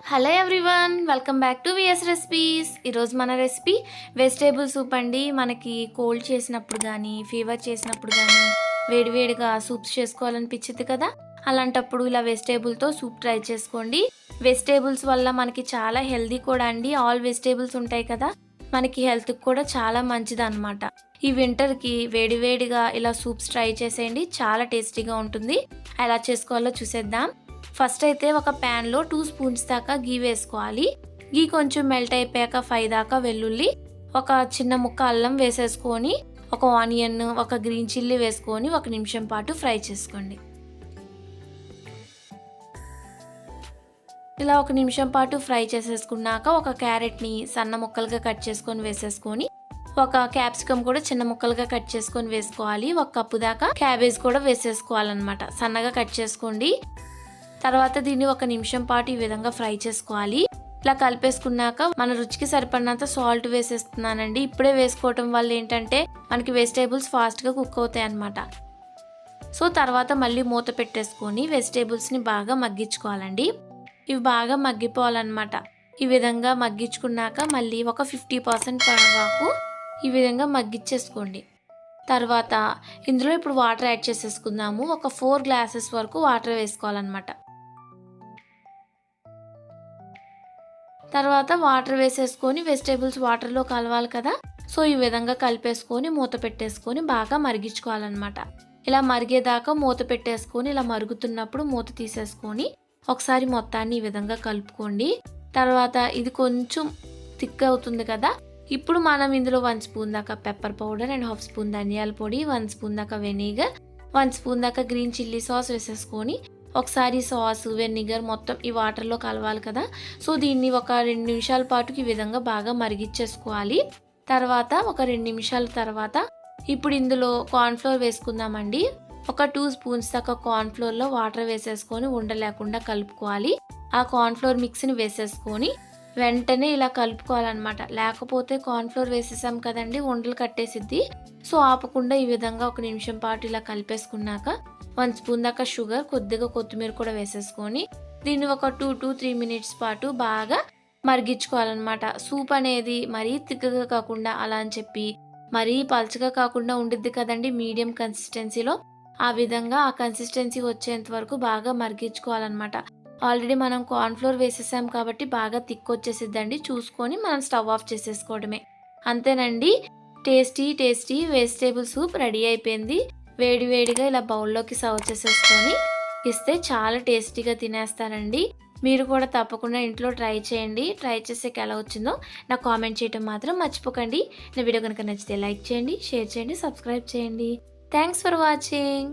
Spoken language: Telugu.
Hello everyone welcome back to VS recipes ఈరోజు మన రెసిపీ వెజిటేబుల్ సూప్ అండి. మనకి కోల్డ్ చేసినప్పుడు కానీ ఫీవర్ చేసినప్పుడు కానీ వేడివేడిగా సూప్స్ చేసుకోవాలనిపించింది కదా? అలాంటప్పుడు ఇలా వెజిటేబుల్తో సూప్ ట్రై చేసుకోండి. వెజిటేబుల్స్ వల్ల మనకి చాలా హెల్దీ కూడా అండి. ఆల్ వెజిటేబుల్స్ ఉంటాయి కదా? మనకి హెల్త్కి కూడా చాలా మంచిది అనమాట ఈ వింటర్కి వేడివేడిగా ఇలా సూప్స్ ట్రై చేసేయండి. చాలా టేస్టీగా ఉంటుంది. ఎలా చేసుకోవాలో చూసేద్దాం. ఫస్ట్ అయితే ఒక ప్యాన్లో టూ స్పూన్స్ దాకా గీ వేసుకోవాలి. గీ కొంచెం మెల్ట్ అయిపోయాక ఫైవ్ దాకా వెల్లుల్లి ఒక చిన్న ముక్క అల్లం వేసేసుకొని ఒక ఆనియన్ ఒక గ్రీన్ చిల్లీ వేసుకొని ఒక నిమిషం పాటు ఫ్రై చేసుకోండి. ఇలా ఒక నిమిషం పాటు ఫ్రై చేసేసుకున్నాక ఒక క్యారెట్ని సన్న ముక్కలుగా కట్ చేసుకొని వేసేసుకొని ఒక క్యాప్సికమ్ కూడా చిన్న ముక్కలుగా కట్ చేసుకొని వేసుకోవాలి. ఒక కప్పు దాకా క్యాబేజ్ కూడా వేసేసుకోవాలన్నమాట. సన్నగా కట్ చేసుకోండి. తర్వాత దీన్ని ఒక నిమిషం పాటు ఈ విధంగా ఫ్రై చేసుకోవాలి. ఇలా కలిపేసుకున్నాక మన రుచికి సరిపడినంత సాల్ట్ వేసేస్తున్నానండి. ఇప్పుడే వేసుకోవటం వల్ల ఏంటంటే మనకి వెజిటేబుల్స్ ఫాస్ట్గా కుక్ అవుతాయి అన్నమాట. సో తర్వాత మళ్ళీ మూత పెట్టేసుకొని వెజిటేబుల్స్ని బాగా మగ్గించుకోవాలండి. ఇవి బాగా మగ్గిపోవాలన్నమాట. ఈ విధంగా మగ్గించుకున్నాక మళ్ళీ ఒక ఫిఫ్టీ పర్సెంట్ వరకు ఈ విధంగా మగ్గిచ్చేసుకోండి తర్వాత ఇందులో ఇప్పుడు వాటర్ యాడ్ చేసేసుకుందాము. ఒక ఫోర్ గ్లాసెస్ వరకు వాటర్ వేసుకోవాలన్నమాట. తర్వాత వాటర్ వేసేసుకొని వెజిటేబుల్స్ వాటర్లో కలవాలి కదా. సో ఈ విధంగా కలిపేసుకొని మూత పెట్టేసుకొని బాగా మరిగించుకోవాలన్నమాట. ఇలా మరిగేదాకా మూత పెట్టేసుకొని ఇలా మరుగుతున్నప్పుడు మూత తీసేసుకొని ఒకసారి మొత్తాన్ని ఈ విధంగా కలుపుకోండి. తర్వాత ఇది కొంచెం థిక్ అవుతుంది కదా. ఇప్పుడు మనం ఇందులో వన్ స్పూన్ దాకా pepper powder and half spoon ధనియాల పొడి వన్ స్పూన్ దాకా వెనిగర్ వన్ స్పూన్ దాకా గ్రీన్ చిల్లీ సాస్ వేసేసుకొని ఒకసారి సాస్ వెనిగర్ మొత్తం ఈ వాటర్లో కలవాలి కదా. సో దీన్ని ఒక రెండు నిమిషాల పాటుకి ఈ విధంగా బాగా మరిగిచ్చేసుకోవాలి తర్వాత ఒక రెండు నిమిషాల తర్వాత ఇప్పుడు ఇందులో కార్న్ఫ్లోర్ వేసుకుందామండి. ఒక టూ స్పూన్స్ దాకా కార్న్ఫ్లోర్లో వాటర్ వేసేసుకొని ఉండలేకుండా కలుపుకోవాలి. ఆ కార్న్ఫ్లోర్ మిక్స్ని వేసేసుకొని వెంటనే ఇలా కలుపుకోవాలన్నమాట. లేకపోతే కార్న్ఫ్లోర్ వేసేసాం కదండి ఉండలు కట్టేసిద్ది. సో ఆపకుండా ఈ విధంగా ఒక నిమిషం పాటు ఇలా కలిపేసుకున్నాక వన్ స్పూన్ దాకా షుగర్ కొద్దిగా కొత్తిమీర కూడా వేసేసుకొని దీన్ని ఒక టూ టు త్రీ మినిట్స్ పాటు బాగా మరిగించుకోవాలన్నమాట. సూప్ అనేది మరీ తిక్కగా కాకుండా అలా అని చెప్పి మరీ పల్చగా కాకుండా ఉండిద్ది కదండి మీడియం కన్సిస్టెన్సీలో. ఆ విధంగా ఆ కన్సిస్టెన్సీ వచ్చేంత వరకు బాగా మరిగించుకోవాలన్నమాట. ఆల్రెడీ మనం కార్న్ఫ్లోర్ వేసేసాం కాబట్టి బాగా థిక్ వచ్చేసిద్దండి చూసుకొని మనం స్టవ్ ఆఫ్ చేసేసుకోవడమే. అంతేనండి. Tasty tasty vegetable soup ready అయిపోయింది. వేడి వేడిగా ఇలా బౌల్లోకి సర్వ్ చేసేసుకొని ఇస్తే చాలా టేస్టీగా తినేస్తారండి మీరు కూడా తప్పకుండా ఇంట్లో ట్రై చేయండి. ట్రై చేసేకి ఎలా వచ్చిందో నాకు కామెంట్ చేయడం మాత్రం మర్చిపోకండి. నా వీడియో కనుక నచ్చితే లైక్ చేయండి షేర్ చేయండి సబ్స్క్రైబ్ చేయండి. Thanks for watching.